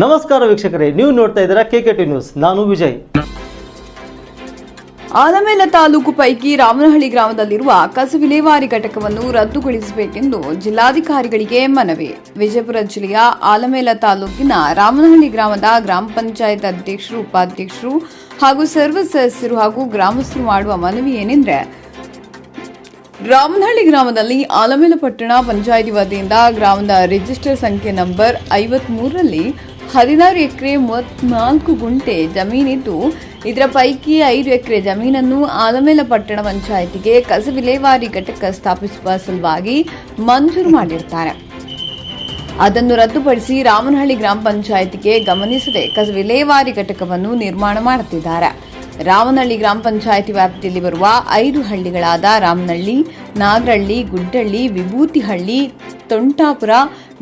ನಮಸ್ಕಾರ ವೀಕ್ಷಕರೇ, ನೀವು ನೋಡ್ತಾ ಇದ್ದೀರಾ ಕೆ ಕೆ ಟಿ ನ್ಯೂಸ್ ನಾನು ವಿಜಯ್. ಆಲಮೇಲ ತಾಲೂಕು ಪೈಕಿ ರಾಮನಹಳ್ಳಿ ಗ್ರಾಮದಲ್ಲಿರುವ ಕಸ ವಿಲೇವಾರಿ ಘಟಕವನ್ನು ರದ್ದುಗೊಳಿಸಬೇಕೆಂದು ಜಿಲ್ಲಾಧಿಕಾರಿಗಳಿಗೆ ಮನವಿ. ವಿಜಯಪುರ ಜಿಲ್ಲೆಯ ಆಲಮೇಲ ತಾಲೂಕಿನ ರಾಮನಹಳ್ಳಿ ಗ್ರಾಮದ ಗ್ರಾಮ ಪಂಚಾಯತ್ ಅಧ್ಯಕ್ಷರು, ಉಪಾಧ್ಯಕ್ಷರು ಹಾಗೂ ಸರ್ವ ಸದಸ್ಯರು ಹಾಗೂ ಗ್ರಾಮಸ್ಥರು ಮಾಡುವ ಮನವಿ ಏನೆಂದರೆ, ರಾಮನಹಳ್ಳಿ ಗ್ರಾಮದಲ್ಲಿ ಆಲಮೇಲ ಪಟ್ಟಣ ಪಂಚಾಯಿತಿ ವತಿಯಿಂದ ಗ್ರಾಮದ ರಿಜಿಸ್ಟರ್ ಸಂಖ್ಯೆ ನಂಬರ್ ಐವತ್ಮೂರರಲ್ಲಿ ಹದಿನಾರು ಎಕರೆ ಮೂವತ್ನಾಲ್ಕು ಗುಂಟೆ ಜಮೀನಿದ್ದು, ಇದರ ಪೈಕಿ ಐದು ಎಕರೆ ಜಮೀನನ್ನು ಆಲಮೇಲ ಪಟ್ಟಣ ಪಂಚಾಯಿತಿಗೆ ಕಸ ವಿಲೇವಾರಿ ಘಟಕ ಸ್ಥಾಪಿಸುವ ಸಲುವಾಗಿ ಮಂಜೂರು ಮಾಡಿರ್ತಾರೆ. ಅದನ್ನು ರದ್ದುಪಡಿಸಿ ರಾಮನಹಳ್ಳಿ ಗ್ರಾಮ ಪಂಚಾಯಿತಿಗೆ ಗಮನಿಸದೆ ಕಸ ವಿಲೇವಾರಿ ಘಟಕವನ್ನು ನಿರ್ಮಾಣ ಮಾಡುತ್ತಿದ್ದಾರೆ. ರಾಮನಹಳ್ಳಿ ಗ್ರಾಮ ಪಂಚಾಯಿತಿ ವ್ಯಾಪ್ತಿಯಲ್ಲಿ ಬರುವ ಐದು ಹಳ್ಳಿಗಳಾದ ರಾಮನಹಳ್ಳಿ, ನಾಗರಹಳ್ಳಿ ಗುಡ್ಡಳ್ಳಿ ವಿಭೂತಿಹಳ್ಳಿ, ತೊಂಟಾಪುರ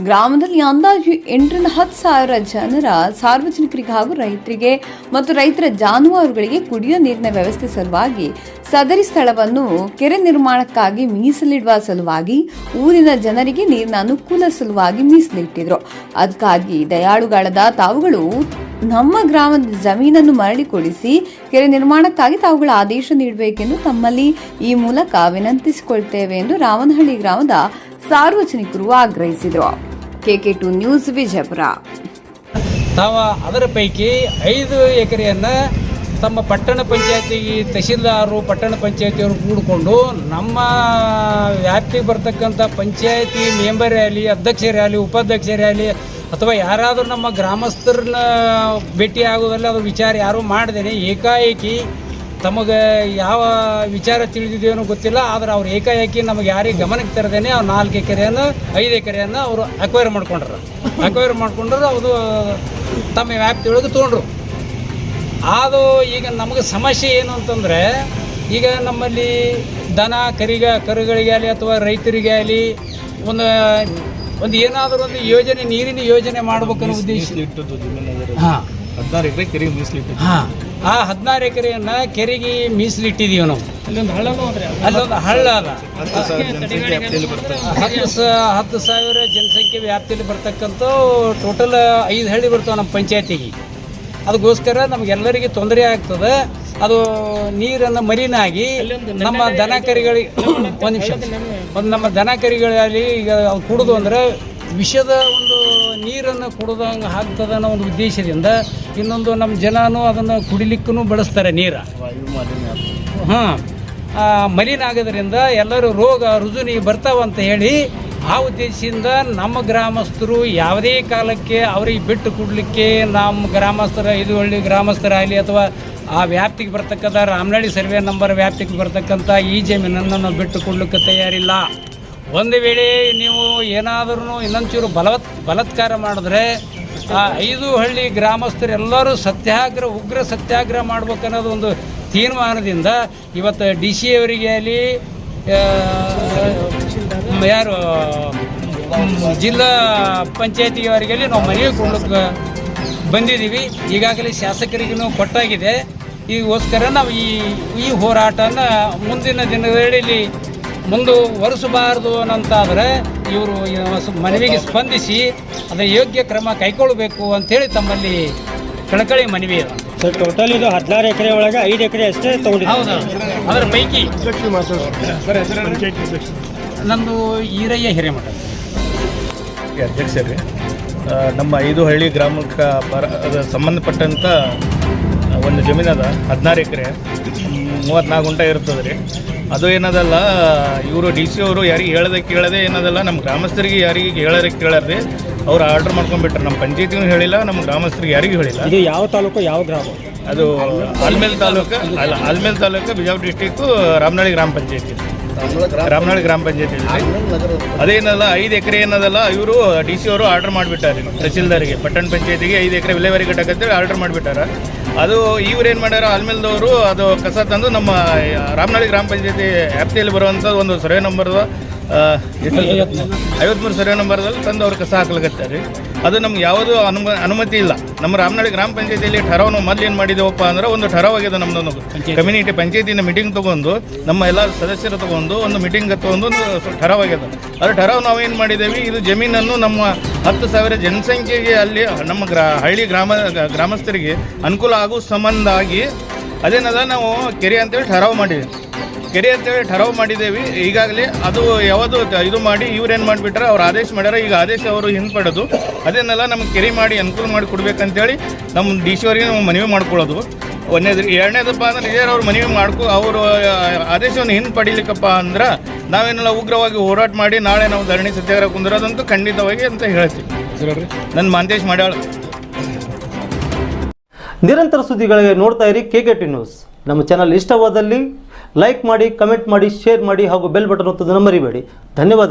ಗ್ರಾಮದಲ್ಲಿ ಅಂದಾಜು ಎಂಟರಿಂದ ಹತ್ತು ಸಾವಿರ ಜನರ ಸಾರ್ವಜನಿಕರಿಗೆ ಹಾಗೂ ರೈತರಿಗೆ ಮತ್ತು ರೈತರ ಜಾನುವಾರುಗಳಿಗೆ ಕುಡಿಯುವ ನೀರಿನ ವ್ಯವಸ್ಥೆ ಸಲುವಾಗಿ ಸದರಿ ಸ್ಥಳವನ್ನು ಕೆರೆ ನಿರ್ಮಾಣಕ್ಕಾಗಿ ಮೀಸಲಿಡುವ ಸಲುವಾಗಿ ಊರಿನ ಜನರಿಗೆ ನೀರಿನ ಅನುಕೂಲ ಸಲುವಾಗಿ ಮೀಸಲಿಟ್ಟಿದ್ರು. ಅದಕ್ಕಾಗಿ ದಯಾಳುಗಳಾದ ತಾವುಗಳು ನಮ್ಮ ಗ್ರಾಮದ ಜಮೀನನ್ನು ಮರಳಿ ಕೊಡಿಸಿ ಕೆರೆ ನಿರ್ಮಾಣಕ್ಕಾಗಿ ತಾವುಗಳ ಆದೇಶ ನೀಡಬೇಕೆಂದು ತಮ್ಮಲ್ಲಿ ಈ ಮೂಲಕ ವಿನಂತಿಸಿಕೊಳ್ತೇವೆ ಎಂದು ರಾಮನಹಳ್ಳಿ ಗ್ರಾಮದ ಸಾರ್ವಜನಿಕರು ಆಗ್ರಹಿಸಿದರು. KK T news Vijayapura. ತಾವ ಅದರ ಪೈಕಿ ಐದು ಎಕರೆಯನ್ನು ತಮ್ಮ ಪಟ್ಟಣ ಪಂಚಾಯತಿ ತಹಶೀಲ್ದಾರರು ಪಟ್ಟಣ ಪಂಚಾಯತಿಯವರು ಕೂಡಿಕೊಂಡು ನಮ್ಮ ವ್ಯಾಪ್ತಿಗೆ ಬರ್ತಕ್ಕಂಥ ಪಂಚಾಯತಿ ಮೆಂಬರೇ ಆಗಲಿ, ಅಧ್ಯಕ್ಷರೇ ಆಗಲಿ, ಉಪಾಧ್ಯಕ್ಷರೇ ಆಗಲಿ, ಅಥವಾ ಯಾರಾದರೂ ನಮ್ಮ ಗ್ರಾಮಸ್ಥರನ್ನ ಭೇಟಿ ಆಗೋದಲ್ಲ ಅದು ವಿಚಾರ ಯಾರೂ ಮಾಡ್ದೇನೆ. ಏಕಾಏಕಿ ತಮಗೆ ಯಾವ ವಿಚಾರ ತಿಳಿದಿದೆಯೋ ಗೊತ್ತಿಲ್ಲ ಆದರೆ ಅವ್ರು ಏಕಾಏಕಿ ನಮಗೆ ಯಾರಿಗೆ ಗಮನಕ್ಕೆ ತರದೇನೆ ಅವ್ರು ನಾಲ್ಕು ಎಕರೆಯನ್ನು ಐದು ಎಕರೆಯನ್ನು ಅವರು ಅಕ್ವೈರ್ ಮಾಡ್ಕೊಂಡ್ರು. ಅಕ್ವೈರ್ ಮಾಡ್ಕೊಂಡ್ರು ಅದು ತಮ್ಮ ವ್ಯಾಪ್ತಿಯೊಳಗೆ ತೊಗೊಂಡ್ರು. ಅದು ಈಗ ನಮಗೆ ಸಮಸ್ಯೆ ಏನು ಅಂತಂದರೆ ಈಗ ನಮ್ಮಲ್ಲಿ ದನ ಕರಿಗ ಕರುಗಳಿಗೆ ಆಗಲಿ ಅಥವಾ ರೈತರಿಗೆ ಆಗಲಿ ಒಂದು ಒಂದು ಏನಾದರೂ ಒಂದು ಯೋಜನೆ ನೀರಿನ ಯೋಜನೆ ಮಾಡ್ಬೇಕನ್ನೋ ಉದ್ದೇಶ. ಹಾಂ. ಹದಿನಾರು ಎಕರೆ ಕೆರೆಗೆ ಮೀಸಲಿಟ್ಟು ಹಾಂ. ಆ ಹದಿನಾರು ಎಕರೆಯನ್ನು ಕೆರೆಗೆ ಮೀಸಲಿಟ್ಟಿದ್ದೀವಿ ನಾವು. ಅಲ್ಲೊಂದು ಹಳ್ಳನೂ ಅಂದ್ರೆ ಅಲ್ಲೊಂದು ಹಳ್ಳ ಅದ. ಹತ್ತು ಸ ಹತ್ತು ಸಾವಿರ ಜನಸಂಖ್ಯೆ ವ್ಯಾಪ್ತಿಯಲ್ಲಿ ಬರ್ತಕ್ಕಂಥ ಟೋಟಲ್ ಐದು ಹಳ್ಳಿ ಬರ್ತಾವೆ ನಮ್ಮ ಪಂಚಾಯತಿಗೆ. ಅದಕ್ಕೋಸ್ಕರ ನಮಗೆಲ್ಲರಿಗೆ ತೊಂದರೆ ಆಗ್ತದೆ. ಅದು ನೀರನ್ನು ಮರಿನಾಗಿ ನಮ್ಮ ದನ ಕರಿಗಳಿಗೆ ಒಂದು ನಿಮಿಷ. ಒಂದು ನಮ್ಮ ದನ ಕರಿಗಳಲ್ಲಿ ಈಗ ಅವು ಕುಡಿದು ಅಂದ್ರೆ ವಿಷದ ಒಂದು ನೀರನ್ನು ಕುಡ್ದಂಗೆ ಆಗ್ತದೆ ಅನ್ನೋ ಒಂದು ಉದ್ದೇಶದಿಂದ ಇನ್ನೊಂದು ನಮ್ಮ ಜನನೂ ಅದನ್ನು ಕುಡಿಲಿಕ್ಕೂ ಬಳಸ್ತಾರೆ ನೀರು. ಹಾಂ. ಮಲಿನ ಆಗೋದ್ರಿಂದ ಎಲ್ಲರೂ ರೋಗ, ರುಜುನಿ ಬರ್ತಾವಂತ ಹೇಳಿ ಆ ಉದ್ದೇಶದಿಂದ ನಮ್ಮ ಗ್ರಾಮಸ್ಥರು ಯಾವುದೇ ಕಾಲಕ್ಕೆ ಅವರಿಗೆ ಬಿಟ್ಟು ಕೊಡಲಿಕ್ಕೆ ನಮ್ಮ ಗ್ರಾಮಸ್ಥರ, ಇದು ಹಳ್ಳಿ ಗ್ರಾಮಸ್ಥರಾಗಲಿ ಅಥವಾ ಆ ವ್ಯಾಪ್ತಿಗೆ ಬರ್ತಕ್ಕಂಥ ರಾಮನಹಳ್ಳಿ ಸರ್ವೆ ನಂಬರ್ ವ್ಯಾಪ್ತಿಗೆ ಬರ್ತಕ್ಕಂಥ ಈ ಜಮೀನನ್ನು ನಾವು ಬಿಟ್ಟು ಕೊಡ್ಲಿಕ್ಕೆ ತಯಾರಿಲ್ಲ. ಒಂದು ವೇಳೆ ನೀವು ಏನಾದರೂ ಇನ್ನೊಂಚೂರು ಬಲವತ್, ಬಲತ್ಕಾರ ಮಾಡಿದ್ರೆ ಆ ಐದು ಹಳ್ಳಿ ಗ್ರಾಮಸ್ಥರೆಲ್ಲರೂ ಸತ್ಯಾಗ್ರಹ, ಉಗ್ರ ಸತ್ಯಾಗ್ರಹ ಮಾಡ್ಬೇಕನ್ನೋದು ಒಂದು ತೀರ್ಮಾನದಿಂದ ಇವತ್ತು ಡಿ ಸಿ ಅವರಿಗೆ ಅಲ್ಲಿ ಯಾರು, ಜಿಲ್ಲಾ ಪಂಚಾಯತಿಯವರಿಗೆ ನಾವು ಮನವಿ ಕೊಡೋಕ್ಕೆ ಬಂದಿದ್ದೀವಿ. ಈಗಾಗಲೇ ಶಾಸಕರಿಗೂ ಕೊಟ್ಟಾಗಿದೆ. ಈಗೋಸ್ಕರ ನಾವು ಈ ಈ ಹೋರಾಟನ ಮುಂದಿನ ದಿನಗಳಲ್ಲಿ ಮುಂದುವರಿಸಬಾರ್ದು ಅನ್ನಂತಾದರೆ ಇವರು ಮನವಿಗೆ ಸ್ಪಂದಿಸಿ ಅದರ ಯೋಗ್ಯ ಕ್ರಮ ಕೈಗೊಳ್ಳಬೇಕು ಅಂತೇಳಿ ತಮ್ಮಲ್ಲಿ ಕಳಕಳಿ ಮನವಿ ಇದೆ. ಸರ್ ಟೋಟಲ್ ಇದು ಹದಿನಾರು ಎಕರೆ ಒಳಗೆ ಐದು ಎಕರೆ ಅಷ್ಟೇ ತಗೊಂಡಿದ್ದೀವಿ ಹೌದು. ಅದರ ಪೈಕಿ ನಂದು ಈರಯ್ಯ ಹಿರೇಮಠ. ಅಧ್ಯಕ್ಷರೇ ನಮ್ಮ ಐದು ಹಳ್ಳಿ ಗ್ರಾಮಕ್ಕೆ ಬರ ಸಂಬಂಧಪಟ್ಟಂಥ ಒಂದು ಜಮೀನು ಅದ ಹದಿನಾರು ಎಕರೆ ಮೂವತ್ತ್ನಾಲ್ಕು ಗುಂಟೆ ಇರ್ತದೆ ರೀ. ಅದು ಏನದಲ್ಲ ಇವರು ಡಿ ಸಿ ಅವರು ಯಾರಿಗೆ ಹೇಳದೆ ಕೇಳದೆ ಏನದಲ್ಲ ನಮ್ಮ ಗ್ರಾಮಸ್ಥರಿಗೆ ಯಾರಿಗೆ ಹೇಳೋದಕ್ಕೆ ಕೇಳಾರ್ರಿ ಅವ್ರು ಆರ್ಡ್ರ್ ಮಾಡ್ಕೊಂಡ್ಬಿಟ್ರೆ. ನಮ್ಮ ಪಂಚಾಯತಿಗೂ ಹೇಳಿಲ್ಲ ನಮ್ಮ ಗ್ರಾಮಸ್ಥರಿಗೆ ಯಾರಿಗೂ ಹೇಳಿಲ್ಲ. ಇದು ಯಾವ ತಾಲೂಕು ಯಾವ ಗ್ರಾಮ? ಅದು ಆಲ್ಮೇಲ್ ತಾಲೂಕು ಅಲ್ಲ ಆಲ್ಮೇಲ್ ತಾಲೂಕು ಬಿಜಾಪುರ ಡಿಸ್ಟಿಕ್ಕು ರಾಮನಹಳ್ಳಿ ಗ್ರಾಮ ಪಂಚಾಯತಿ. ರಾಮನಹಳ್ಳಿ ಗ್ರಾಮ ಪಂಚಾಯತಿ ಅದೇನಲ್ಲ ಐದು ಎಕರೆ ಏನದಲ್ಲ ಇವರು ಡಿ ಸಿ ಅವರು ಆರ್ಡರ್ ಮಾಡಿಬಿಟ್ಟಾರೆ ತಹಸೀಲ್ದಾರಿಗೆ. ಪಟ್ಟಣ ಪಂಚಾಯತಿಗೆ ಐದು ಎಕರೆ ವಿಲೇವಾರಿ ಘಟಕಂತೇಳಿ ಆರ್ಡರ್ ಮಾಡಿಬಿಟ್ಟಾರ. ಅದು ಇವ್ರು ಏನು ಮಾಡ್ಯಾರ ಆಲ್ಮೇಲ್ದವರು ಅದು ಕಸ ತಂದು ನಮ್ಮ ರಾಮನಹಳ್ಳಿ ಗ್ರಾಮ ಪಂಚಾಯತಿ ವ್ಯಾಪ್ತಿಯಲ್ಲಿ ಬರುವಂಥದ್ದು ಒಂದು ಸರ್ವೆ ನಂಬರ್ದು ಐವತ್ತ್ಮೂರು ಸರ್ವೆ ನಂಬರ್ದಲ್ಲಿ ತಂದು ಅವ್ರು ಕಸ ಹಾಕ್ಲಿಕತ್ತಾರೆ ಅದು ನಮ್ಗೆ ಯಾವುದೂ ಅನುಮ ಅನುಮತಿ ಇಲ್ಲ. ನಮ್ಮ ರಾಮನಳ್ಳಿ ಗ್ರಾಮ ಪಂಚಾಯತಿಯಲ್ಲಿ ಠರಾವ್ ನಾವು ಮೊದಲು ಏನು ಮಾಡಿದೆವಪ್ಪ ಅಂದ್ರೆ ಒಂದು ಠರಾವ್ ಆಗಿದೆ ನಮ್ಮದೊಂದು ಕಮ್ಯುನಿಟಿ ಪಂಚಾಯತಿನ ಮೀಟಿಂಗ್ ತೊಗೊಂಡು ನಮ್ಮ ಎಲ್ಲ ಸದಸ್ಯರು ತಗೊಂಡು ಒಂದು ಮೀಟಿಂಗ್ ತಗೊಂಡು ಒಂದು ಠರಾವ್ ಆಗಿದೆ ಅದು ಠರಾವ್ ನಾವು ಏನು ಮಾಡಿದ್ದೇವೆ ಇದು ಜಮೀನನ್ನು ನಮ್ಮ ಹತ್ತು ಸಾವಿರ ಜನಸಂಖ್ಯೆಗೆ ಅಲ್ಲಿ ನಮ್ಮ ಗ್ರಾ ಹಳ್ಳಿ ಗ್ರಾಮ ಗ್ರಾಮಸ್ಥರಿಗೆ ಅನುಕೂಲ ಆಗೋ ಸಂಬಂಧ ಆಗಿ ಅದೇನದ ನಾವು ಕೆರೆ ಅಂತೇಳಿ ಠರಾವ್ ಮಾಡಿದ್ದೀವಿ ಕೆರೆ ಅಂತೇಳಿ ಠರಾವ್ ಮಾಡಿದ್ದೇವೆ. ಈಗಾಗಲೇ ಅದು ಯಾವುದು ಇದು ಮಾಡಿ ಇವ್ರೇನು ಮಾಡಿಬಿಟ್ರೆ ಅವ್ರು ಆದೇಶ ಮಾಡ್ಯಾರ. ಈಗ ಆದೇಶ ಅವರು ಹಿಂಪಡೆದು ಅದನ್ನೆಲ್ಲ ನಮ್ಗೆ ಕೆರೆ ಮಾಡಿ ಅನುಕೂಲ ಮಾಡಿ ಕೊಡ್ಬೇಕಂತೇಳಿ ನಮ್ಮ ಡಿ ಸಿ ಅವರಿಗೆ ನಾವು ಮನವಿ ಮಾಡ್ಕೊಳ್ಳೋದು. ಒಂದೇದು ಎರಡನೇದಪ್ಪ ಅಂದ್ರೆ ಇದೇ ಅವ್ರು ಮನವಿ ಮಾಡ್ಕೊ ಅವರು ಆದೇಶವನ್ನು ಹಿಂದೆ ಪಡೀಲಿಕ್ಕಪ್ಪ ಅಂದ್ರೆ ನಾವೇನೆಲ್ಲ ಉಗ್ರವಾಗಿ ಹೋರಾಟ ಮಾಡಿ ನಾಳೆ ನಾವು ಧರಣಿ ಸತ್ಯಾಗ್ರಹ ಕುಂದಿರೋದಂತೂ ಖಂಡಿತವಾಗಿ ಅಂತ ಹೇಳ್ತೀವಿ. ನನ್ನ ಮಾಂತೇಶ್ ಮಾಡ್ಯಾಳ. ನಿರಂತರ ಸುದ್ದಿಗಳಿಗೆ ನೋಡ್ತಾ ಇರಿ ಕೆ ಕೆ ಟಿ ನ್ಯೂಸ್. ನಮ್ಮ ಚಾನಲ್ ಇಷ್ಟವಾದಲ್ಲಿ ಲೈಕ್ ಮಾಡಿ ಕಮೆಂಟ್ ಮಾಡಿ ಶೇರ್ ಮಾಡಿ ಹಾಗೂ ಬೆಲ್ ಬಟನ್ ಒತ್ತೋದನ್ನು ಮರಿಬೇಡಿ. ಧನ್ಯವಾದ